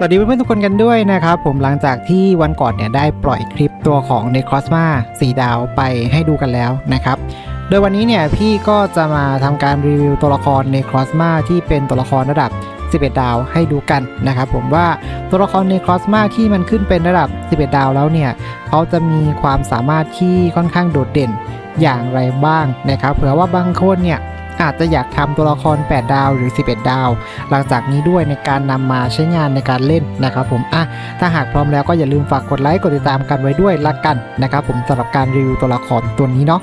สวัสดีเพื่อนๆทุกคนกันด้วยนะครับ ผมหลังจากที่วันก่อนเนี่ยได้ปล่อยคลิปตัวของ n e c r o s m a 4 ดาวไปให้ดูกันแล้วนะครับ โดยวันนี้เนี่ยพี่ก็จะมาทำการรีวิวตัวละคร n e c r o s m a ที่เป็นตัวละครระดับ 11 ดาวให้ดูกันนะครับผมว่าตัวละคร n e c r o s m a ที่มันขึ้นเป็นระดับ 11 ดาวแล้วเนี่ยเขาจะมีความสามารถที่ค่อนข้างโดดเด่นอย่างไรบ้างนะครับเผื่อว่าบางคนเนี่ย อาจจะอยากทำตัวละคร 8 ดาวหรือ 11 ดาว หลังจากนี้ด้วยในการนำมาใช้งานในการเล่นนะครับผมอะถ้าหากพร้อมแล้วก็อย่าลืมฝากกดไลค์กดติดตามกันไว้ด้วยละกันนะครับผมสำหรับการรีวิวตัวละครตัวนี้เนาะ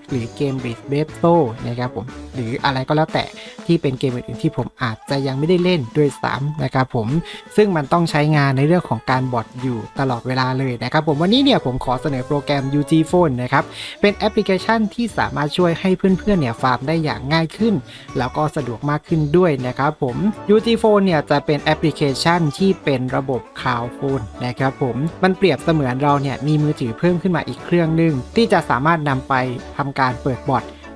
หรือเกม b r i d b a t t l นะครับผมหรืออะไรก็แล้วแต่ที่เป็นเกมอื่นๆที่ผมอาจจะยังไม่ได้เล่นด้วยซ้ำนะครับผมซึ่งมันต้องใช้งานในเรื่องของการบอทอยู่ตลอดเวลาเลยนะครับผมวันนี้เนี่ยผมขอเสนอโปรแกรม UG Phone นะครับเป็นแอปพลิเคชันที่สามารถช่วยให้เพื่อนๆเนี่ยฟาร์มได้อย่างง่ายขึ้น แล้วก็สะดวกมากขึ้นด้วยนะครับผม UG Phone เนี่ยจะเป็นแอปพลิเคชันที่เป็นระบบ Cloud Phone นะครับผมมันเปรียบเสมือนเราเนี่ยมีมือถือเพิ่มขึ้นมาอีกเครื่องหนึ่งที่จะสามารถนำไปทำการการเปิดบอท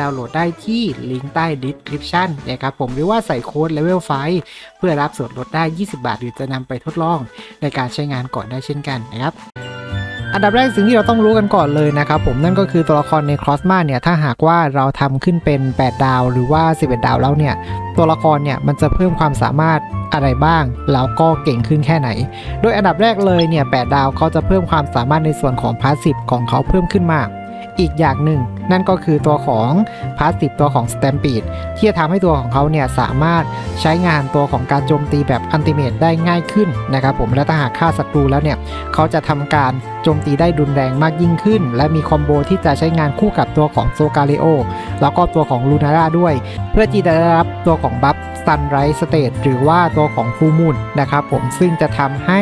ดาวน์โหลดได้ที่ลิงก์ใต้ description นะครับผมหรือว่าใส่โค้ด level 5เพื่อรับส่วนลดได้ 20 บาท หรือจะนำไปทดลองในการใช้งานก่อนได้เช่นกันนะครับอันดับแรกสิ่งที่เราต้องรู้กันก่อนเลยนะครับผมนั่นก็คือตัวละครในครอสมาเนี่ยถ้าหากว่าเราทำขึ้นเป็น 8 ดาว หรือว่า 11 ดาวแล้วเนี่ยตัวละครเนี่ยมันจะเพิ่มความสามารถอะไรบ้าง แล้วก็เก่งขึ้นแค่ไหน โดยอันดับแรกเลยเนี่ย8ดาวเขาจะเพิ่มความสามารถในส่วนของพาสซีฟของเขาเพิ่มขึ้นมาก อีกอย่างหนึ่ง นั่นก็คือตัวของพาสซีฟตัวของส t ตมปีดที่จะทำให้ตัวของเขาเนี่ยสามารถใช้งานตัวของการโจมตีแบบอันติเมตได้ง่ายขึ้นนะครับผมและถ้าหากฆ่าศัตรูแล้วเนี่ยเขาจะทำการโจมตีได้รุนแรงมากยิ่งขึ้น และมีคอมโบที่จะใช้งานคู่กับตัวของโซกาเลโอแล้วก็ตัวของลูนาร่าด้วย เพื่อที่จะได้รับตัวของบัฟซันไรส์สเตทหรือว่าตัวของฟูมูนนะครับผมซึ่งจะทำให้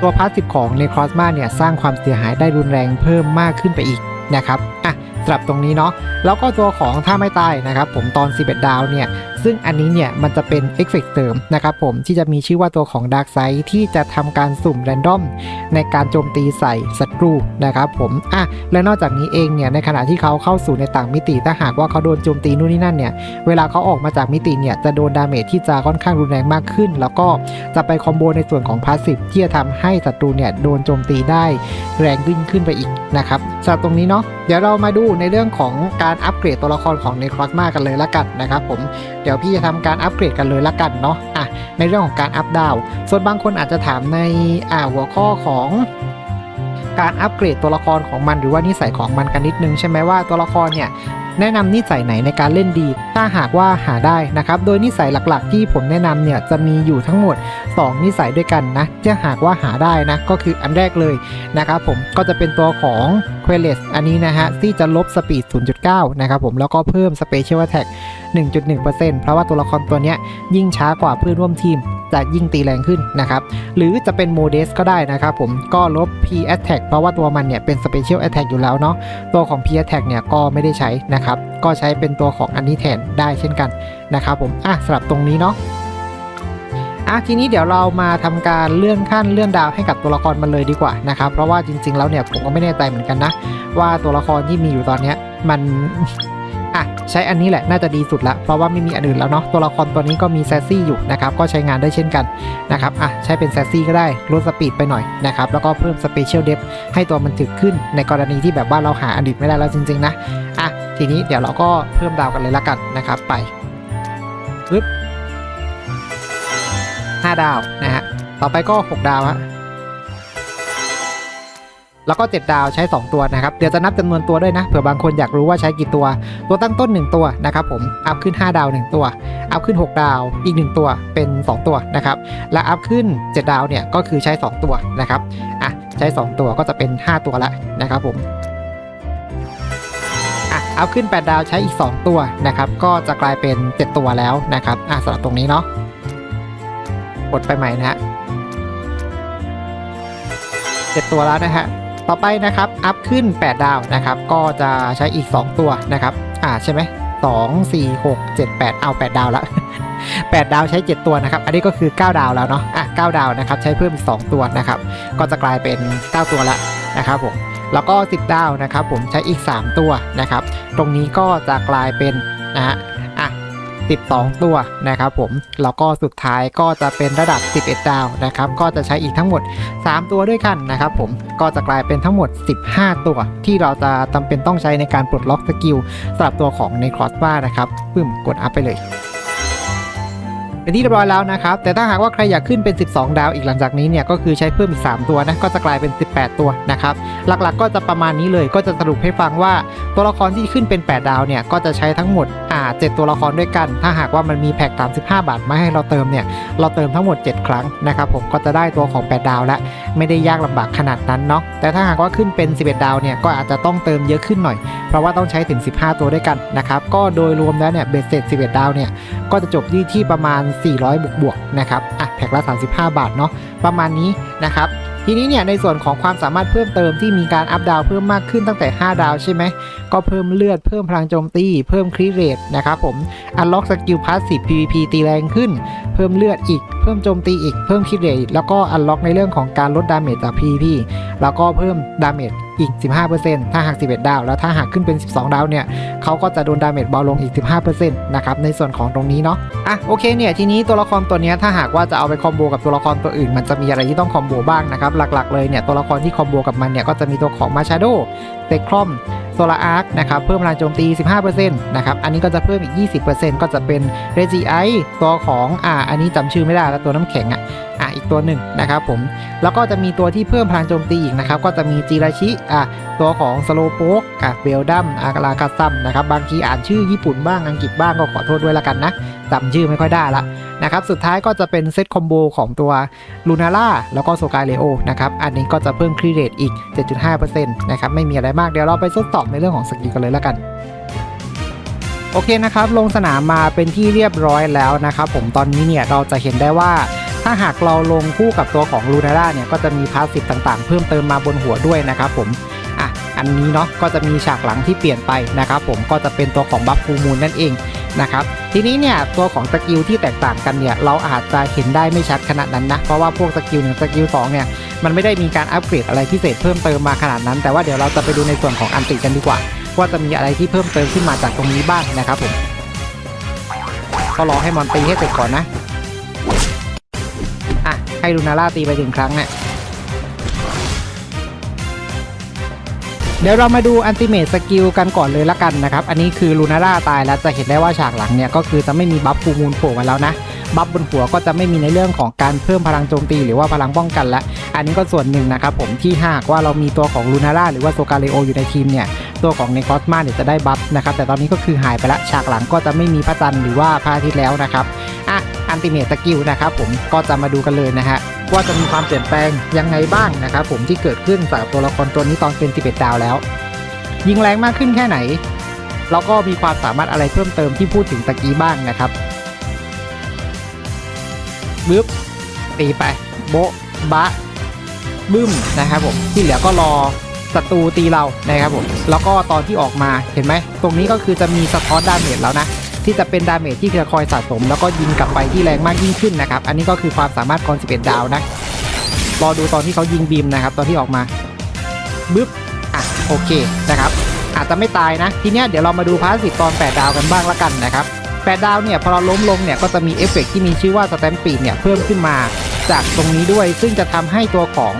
ตัวพาสซีฟของในครอสมาเนี่ยสร้างความเสียหายได้รุนแรงเพิ่มมากขึ้นไปอีก นะครับอะสำหรับตรงนี้เนาะแล้วก็ตัวของถ้าไม่ตายนะครับผมตอน 11 ดาวเนี่ย ซึ่งอันนี้เนี่ยมันจะเป็นเอฟเฟกต์เสริมนะครับผมที่จะมีชื่อว่าตัวของ Dark s i ซที่จะทำการสุ่มแรนดอมในการโจมตีใส่ศัตรูนะครับผมอะและนอกจากนี้เองเนี่ยในขณะที่เขาเข้าสู่ในต่างมิติถ้าหากว่าเขาโดนโจมตีนู่นนี่นั่นเนี่ยเวลาเขาออกมาจากมิติเนี่ยจะโดนดาเมจที่จะค่อนข้างรุนแรงมากขึ้น แล้วก็จะไปคอมโบในส่วนของพาสซีฟที่จะทำให้ศัตรูเนี่ยโดนโจมตีได้แรงยิ่งขึ้นไปอีกนะครับสำหรับตรงนี้เนาะเดี๋ยวเรามาดูในเรื่องของการอัปเกรดตัวละครของในครอสมากันเลยละกันนะครับผมดี๋ยวพี่จะทำการอัปเกรดกันเลยละกันเนาะอะในเรื่องของการอัปดาว ส่วนบางคนอาจจะถามในอ่าหัวข้อของการอัปเกรดตัวละครของมันหรือว่านิสัยของมันกันนิดนึงใช่ไหมว่าตัวละครเนี่ย แนะนำนิสัยไหนในการเล่นดี ถ้าหากว่าหาได้นะครับ โดยนิสัยหลักๆ ที่ผมแนะนำเนี่ยจะมีอยู่ทั้งหมด 2 นิสัยด้วยกันนะถ้าหากว่าหาได้นะก็คืออันแรกเลยนะครับผมก็จะเป็นตัวของ q u e l e s อันนี้นะฮะที่จะลบสปีด 0.9 นะครับผมแล้วก็เพิ่ม Special Attack 1.1%เพราะว่าตัวละครตัวนี้ยยิ่งช้ากว่าเพื่อนร่วมทีมจะยิ่งตีแรงขึ้นนะครับ หรือจะเป็นโมเดสก็ได้นะครับผม ก็ลบ P Attack เพราะว่าตัวมันเนี่ยเป็น Special Attack อยู่แล้วเนาะ ตัวของ P Attack เนี่ยก็ไม่ได้ใช้นะครับก็ใช้เป็นตัวของอันนี้แทนได้เช่นกันนะครับผมอะสำหรับตรงนี้เนาะอะทีนี้เดี๋ยวเรามาทำการเลื่อนขั้นเลื่อนดาวให้กับตัวละครมันเลยดีกว่านะครับเพราะว่าจริง ๆ แล้วเนี่ยผมก็ไม่แน่ใจเหมือนกันนะ ว่าตัวละครที่มีอยู่ตอนเนี้ยมัน อะใช้อันนี้แหละน่าจะดีสุดละเพราะว่าไม่มีอันอื่นแล้วเนาะตัวละครตัวนี้ก็มีแซซี่อยู่นะครับก็ใช้งานได้เช่นกันนะครับอะใช้เป็นแซซี่ก็ได้ลดสปีดไปหน่อยนะครับแล้วก็เพิ่มสเปเชียลเดฟให้ตัวมันถึกขึ้นในกรณีที่แบบว่าเราหาอันอื่นไม่ได้แล้วจริงๆนะอะทีนี้เดี๋ยวเราก็เพิ่มดาวกันเลยละกันนะครับไปปึ๊บ5ดาวนะฮะต่อไปก็ 6 ดาวฮะ แล้วก็ 7 ดาวใช้ 2 ตัวนะครับ เดี๋ยวจะนับจำนวนตัวด้วยนะ เผื่อบางคนอยากรู้ว่าใช้กี่ตัว ตัวตั้งต้น 1 ตัวนะครับผม อัพขึ้น 5 ดาว 1 ตัว อัพขึ้น 6 ดาว อีก 1 ตัวเป็น 2 ตัวนะครับ และอัพขึ้น 7 ดาวเนี่ยก็คือใช้ 2 ตัวนะครับ อะ ใช้ 2 ตัวก็จะเป็น 5 ตัวละนะครับผมอะอัพขึ้น 8 ดาวใช้อีก 2 ตัวนะครับ ก็จะกลายเป็น 7 ตัวแล้วนะครับ อะสำหรับตรงนี้เนาะ กดไปใหม่นะฮะเจ็ดตัวแล้วนะฮะ ต่อไปนะครับอัพขึ้น 8 ดาวนะครับ ก็จะใช้อีก 2 ตัวนะครับ อ่าใช่ไหมสองสี่หกเจ็ดแปดเอา8ดาวแล้ว8ดาวใช้ 7 ตัวนะครับ อันนี้ก็คือ 9 ดาวแล้วเนาะอะ9ดาวนะครับ ใช้เพิ่มอีก 2 ตัวนะครับ ก็จะกลายเป็น 9 ตัวละนะครับผมแล้วก็ 10 ดาวนะครับ ผมใช้อีก 3 ตัวนะครับ ตรงนี้ก็จะกลายเป็นนะฮะ 12 ตัวนะครับผมแล้วก็สุดท้ายก็จะเป็นระดับ 11 ดาวนะครับก็จะใช้อีกทั้งหมด 3 ตัวด้วยกันนะครับผมก็จะกลายเป็นทั้งหมด 15 ตัว ที่เราจะจำเป็นต้องใช้ในการปลดล็อกสกิลสำหรับตัวของในครอสบ้านะครับปึ้มกดอัพไปเลยเป็นที่เรียบร้อยแล้วนะครับ แต่ถ้าหากว่าใครอยากขึ้นเป็น 12 ดาวอีกหลังจากนี้เนี่ยก็คือใช้เพิ่มอีก 3 ตัวนะก็จะกลายเป็น 18 ตัวนะครับ หลักๆ ก็จะประมาณนี้เลยก็จะสรุปให้ฟังว่าตัวละครที่ขึ้นเป็น 8 ดาวเนี่ยก็จะใช้ทั้งหมดอ่า7ตัวละครด้วยกัน ถ้าหากว่ามันมีแพ็ก35 บาทมาให้เราเติมเนี่ย เราเติมทั้งหมด 7 ครั้งนะครับผมก็จะได้ตัวของ 8 ดาวแล้วไม่ได้ยากลำบากขนาดนั้นเนาะแต่ถ้าหากว่าขึ้นเป็น 11 ดาวเนี่ยก็อาจจะต้องเติมเยอะขึ้นหน่อย เพราะว่าต้องใช้ถึง 15 ตัวด้วยกันนะครับก็โดยรวมแล้วเนี่ยเบสเสร็จ11 ดาวเนี่ยก็จะจบที่ที่ประมาณ 400 บวกบวกๆนะครับอะแพ็กละ 35 บาทเนาะประมาณนี้นะครับทีนี้เนี่ยในส่วนของความสามารถเพิ่มเติมที่มีการอัพดาวเพิ่มมากขึ้นตั้งแต่ 5 ดาวใช่ไหมก็เพิ่มเลือดเพิ่มพลังโจมตี เพิ่มคริเรทนะครับผมอันล็อกสกิลพาสซีฟ PVP ตีแรงขึ้น เพิ่มเลือดอีก เพิ่มโจมตีอีกเพิ่มคริเรทแล้วก็อันล็อกในเรื่องของการลดดาเมจจาก PVP แล้วก็เพิ่มดาเมจอีก 15%ถ้าหาก 11 ดาว แล้วถ้าหากขึ้นเป็น 12 ดาวเนี่ยเขาก็จะโดนดาเมจเบาลงอีก 15%นะครับ ในส่วนของตรงนี้เนาะ อะ โอเค เนี่ย ทีนี้ตัวละครตัวนี้ถ้าหากว่าจะเอาไปคอมโบกับตัวละครตัวอื่น มันจะมีอะไรที่ต้องคอมโบบ้างนะครับ หลักๆ เลยเนี่ย ตัวละครที่คอมโบกับมันเนี่ย ก็จะมีตัวของมาชาโดเซครอม โซลาอาร์คนะครับเพิ่มพลังโจมตี 15%นะครับอันนี้ก็จะเพิ่มอีก 20%ก็จะเป็นเรจิไอตัวของอ่าอันนี้จำชื่อไม่ได้แล้วตัวน้ำแข็งอะ อีกตัวหนึ่งนะครับผมแล้วก็จะมีตัวที่เพิ่มพลังโจมตีอีกนะครับก็จะมีจิราชิอะตัวของสโลโปกอะเบลดัมอากาลาคาซัมนะครับบางทีอ่านชื่อญี่ปุ่นบ้างอังกฤษบ้างก็ขอโทษด้วยละกันนะจำชื่อไม่ค่อยได้ละนะครับสุดท้ายก็จะเป็นเซตคอมโบของตัวลูนาร่าแล้วก็โซกาเลโอนะครับอันนี้ก็จะเพิ่มครีเรทอีก 7.5%นะครับไม่มีอะไรมากเดี๋ยวเราไปทดสอบในเรื่องของสกิลกันเลยละกันโอเคนะครับ ลงสนามมาเป็นที่เรียบร้อยแล้วนะครับผมตอนนี้เนี่ยเราจะเห็นได้ว่า ถ้าหากเราลงคู่กับตัวของลูนาร่าเนี่ยก็จะมีพาสซีฟต่างๆ เพิ่มเติมมาบนหัวด้วยนะครับผมอะอันนี้เนาะก็จะมีฉากหลังที่เปลี่ยนไปนะครับผมก็จะเป็นตัวของบัฟฟูมูลนั่นเองนะครับทีนี้เนี่ยตัวของสกิลที่แตกต่างกันเนี่ยเราอาจจะเห็นได้ไม่ชัดขนาดนั้นนะเพราะว่าพวกสกิลหนึ่งสกิลสองเนี่ยมันไม่ได้มีการอัปเกรดอะไรพิเศษเพิ่มเติมมาขนาดนั้น แต่ว่าเดี๋ยวเราจะไปดูในส่วนของอันติกันดีกว่า ว่าจะมีอะไรที่เพิ่มเติมขึ้นมาจากตรงนี้บ้างนะครับผมก็รอให้มอนตีให้เสร็จก่อนนะอะ ให้ลูนาร่าตีไปถึงครั้งเนี่ยเดี๋ยวเรามาดูอันติเม e สกิลกันก่อนเลยละกันนะครับ อันนี้คือลูนาร่าตายแล้วจะเห็นได้ว่าฉากหลังเนี่ยก็คือจะไม่มีบัฟฟูมูลโผล่มาแล้วนะ บัฟบนหัวก็จะไม่มีในเรื่องของการเพิ่มพลังโจมตีหรือว่าพลังป้องกันละ อันนี้ก็ส่วนหนึ่งนะครับผมที่หากว่าเรามีตัวของลูนาร่าหรือว่าโซกาเลโออยู่ในทีมเนี่ยตัวของเนคอสมาเนี่ยจะได้บัฟนะครับแต่ตอนนี้ก็คือหายไปละฉากหลังก็จะไม่มีพระจันทร์หรือว่าพระอาทิตย์แล้วนะครับ อะอันติเมตสกิลนะครับผมก็จะมาดูกันเลยนะฮะว่าจะมีความเปลี่ยนแปลงยังไงบ้างนะครับผมที่เกิดขึ้นจากตัวละครตัวนี้ตอนเป็น11ดาวแล้ว ยิงแรงมากขึ้นแค่ไหน แล้วก็มีความสามารถอะไรเพิ่มเติมที่พูดถึงตะกี้บ้างนะครับบึ๊บตีไปโบ๊ะบะบึ้มนะครับผมที่เหลือก็รอศัตรูตีเรานะครับผมแล้วก็ตอนที่ออกมาเห็นไหมตรงนี้ก็คือจะมีสะท้อนดาเมจแล้วนะ ที่จะเป็นดาเมจที่จะคอยสะสม แล้วก็ยิงกลับไปที่แรงมากยิ่งขึ้นนะครับ อันนี้ก็คือความสามารถคอน11 ดาวนะ รอดูตอนที่เขายิงบีมนะครับ ตอนที่ออกมาบึ๊บอะโอเคนะครับ อาจจะไม่ตายนะ ทีเนี้ยเดี๋ยวเรามาดูพาสซีฟตอน 8 ดาวกันบ้างละกันนะครับ8ดาวเนี่ยพอเราล้มลงเนี่ยก็จะมีเอฟเฟกต์ที่มีชื่อว่าสแตมปีดเนี่ยเพิ่มขึ้นมาจากตรงนี้ด้วย ซึ่งจะทำให้ตัวของ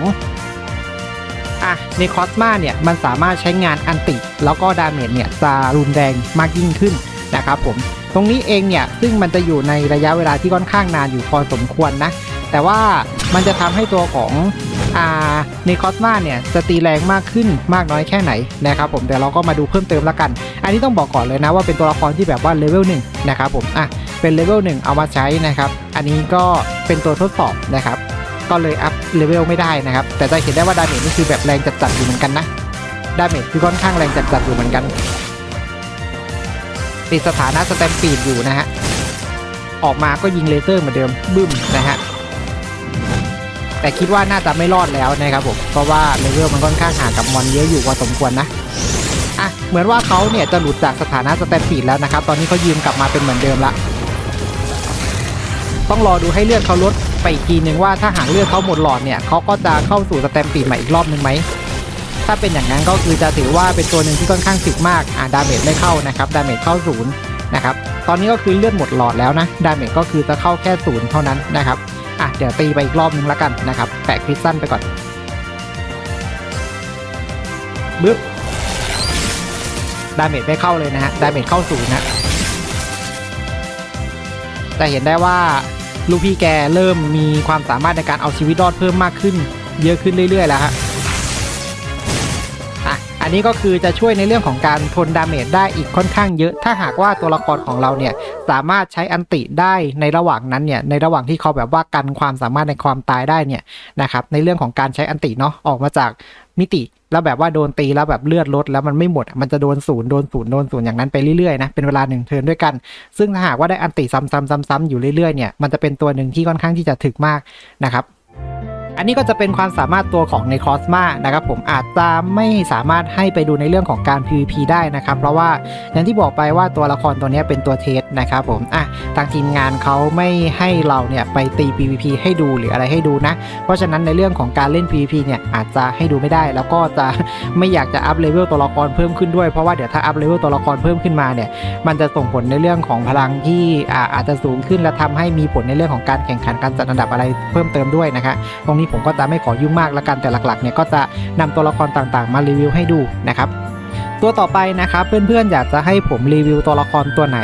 อะในคอสมาเนี่ยมันสามารถใช้งานอันติ แล้วก็ดาเมจเนี่ยจะรุนแรงมากยิ่งขึ้นนะครับผม ตรงนี้เองเนี่ยซึ่งมันจะอยู่ในระยะเวลาที่ค่อนข้างนานอยู่พอสมควรนะ แต่ว่ามันจะทำให้ตัวของอ่าในคอสมาเนี่ยจะตีแรงมากขึ้นมากน้อยแค่ไหนนะครับผมเดี๋ยวเราก็มาดูเพิ่มเติมละกัน อันนี้ต้องบอกก่อนเลยนะว่าเป็นตัวละครที่แบบว่าเลเวลหนึ่งนะครับผมอะเป็นเลเวลหนึ่งเอามาใช้นะครับ อันนี้ก็เป็นตัวทดสอบนะครับ ก็เลยอัพเลเวลไม่ได้นะครับ แต่จะเห็นได้ว่าดาเมจนี่คือแบบแรงจัดๆอยู่เหมือนกันนะดาเมจคือค่อนข้างแรงจัดๆอยู่เหมือนกัน ติดสถานะสแตมปีดอยู่นะฮะ ออกมาก็ยิงเลเซอร์เหมือนเดิมบึ้มนะฮะ แต่คิดว่าน่าจะไม่รอดแล้วนะครับผม เพราะว่าเลเวลมันค่อนข้างห่างกับมอนเยอะอยู่พอสมควรนะอะเหมือนว่าเขาเนี่ยจะหลุดจากสถานะสแตมปีดแล้วนะครับ ตอนนี้เขายืมกลับมาเป็นเหมือนเดิมละ ต้องรอดูให้เลือดเขาลดไปอีกทีหนึ่งว่าถ้าหากเลือดเขาหมดหลอดเนี่ยเขาก็จะเข้าสู่สแตมปีดใหม่อีกรอบหนึ่งไหม ถ้าเป็นอย่างนั้นก็คือจะถือว่าเป็นตัวหนึ่งที่ค่อนข้างสึกมากอ่าดาเมจไม่เข้านะครับดาเมจเข้าศูนย์นะครับตอนนี้ก็คือเลือดหมดหลอดแล้วนะดาเมจก็คือจะเข้าแค่ศูนย์เท่านั้นนะครับอะเดี๋ยวตีไปอีกรอบนึงแล้วกันนะครับแปะคริสตัลไปก่อนบึ๊บดาเมจไม่เข้าเลยนะฮะดาเมจเข้าศูนย์นะแต่เห็นได้ว่าลูกพี่แกเริ่มมีความสามารถในการเอาชีวิตรอดเพิ่มมากขึ้น เยอะขึ้นเรื่อยๆแล้วฮะ นี้ก็คือจะช่วยในเรื่องของการทนดาเมจได้อีกค่อนข้างเยอะ ถ้าหากว่าตัวละครของเราเนี่ยสามารถใช้อันติได้ในระหว่างนั้นเนี่ยในระหว่างที่เขาแบบว่ากันความสามารถในความตายได้เนี่ยนะครับในเรื่องของการใช้อันติเนาะออกมาจากมิติแล้วแบบว่าโดนตีแล้วแบบเลือดลดแล้วมันไม่หมด มันจะโดนศูนย์โดนศูนย์โดนศูนย์อย่างนั้นไปเรื่อยๆนะเป็นเวลาหนึ่งเทิร์นด้วยกัน ซึ่งถ้าหากว่าได้อันติซ้ำๆๆๆอยู่เรื่อยๆเนี่ยมันจะเป็นตัวหนึ่งที่ค่อนข้างที่จะถึกมากนะครับ อันนี้ก็จะเป็นความสามารถตัวของในคอสมานะครับผมอาจจะไม่สามารถให้ไปดูในเรื่องของการ PVP ได้นะครับ เพราะว่าอย่างที่บอกไปว่าตัวละครตัวนี้เป็นตัวเทสนะครับผมอะทางทีมงานเขาไม่ให้เราเนี่ยไปตี PVP ให้ดูหรืออะไรให้ดูนะ เพราะฉะนั้นในเรื่องของการเล่น PVP เนี่ยอาจจะให้ดูไม่ได้ แล้วก็จะไม่อยากจะอัพเลเวลตัวละครเพิ่มขึ้นด้วยเพราะว่าเดี๋ยวถ้าอัพเลเวลตัวละครเพิ่มขึ้นมาเนี่ยมันจะส่งผลในเรื่องของพลังที่อ่าอาจจะสูงขึ้นและทำให้มีผลในเรื่องของการแข่งขันการจัดอันดับอะไรเพิ่มเติมด้วยนะคะตรงนี้ผมก็จะไม่ขอยุ่งมากละกันแต่หลักๆเนี่ยก็จะนำตัวละครต่างๆ มารีวิวให้ดูนะครับตัวต่อไปนะครับเพื่อนๆอยากจะให้ผมรีวิวตัวละครตัวไหน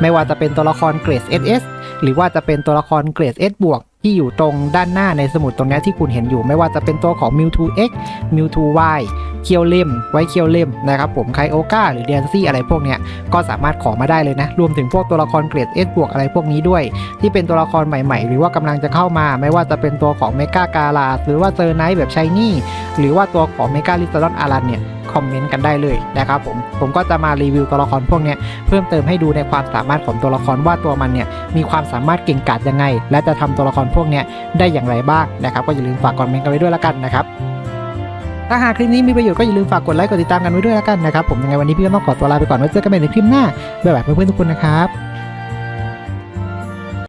ไม่ว่าจะเป็นตัวละครเกรด SS หรือว่าจะเป็นตัวละครเกรด S บวกที่อยู่ตรงด้านหน้าในสมุดตรงนี้ที่คุณเห็นอยู่ ไม่ว่าจะเป็นตัวของ Mewtwo X Mewtwo Y เคียวเลมไว้เคียวเลมนะครับผมไคโอกาหรือเดียนซี่อะไรพวกเนี้ยก็สามารถขอมาได้เลยนะ รวมถึงพวกตัวละครเกรด S บวกอะไรพวกนี้ด้วย ที่เป็นตัวละครใหม่ๆ หรือว่ากำลังจะเข้ามา ไม่ว่าจะเป็นตัวของเมกากาลาหรือว่าเซอร์ไนท์แบบชายนี่หรือว่าตัวของเมกาลิซาดอนอารันเนี่ยคอมเมนต์กันได้เลยนะครับผม ผมก็จะมารีวิวตัวละครพวกเนี้ยเพิ่มเติมให้ดูในความสามารถของตัวละครว่าตัวมันเนี่ยมีความสามารถเก่งกาจยังไง และจะทำตัวละครพวกเนี้ยได้อย่างไรบ้างนะครับ ก็อย่าลืมฝากคอมเมนต์กันไว้ด้วยละกันนะครับ ถ้าหากคลิปนี้มีประโยชน์ก็อย่าลืมฝากกดไลค์กดติดตามกันไว้ด้วยแล้วกันนะครับผมยังไงวันนี้พี่ก็ต้องขอตัวลาไปก่อนไว้เจอกันใหม่ในคลิปหน้าบ๊ายบายเพื่อนๆทุกคนนะครับ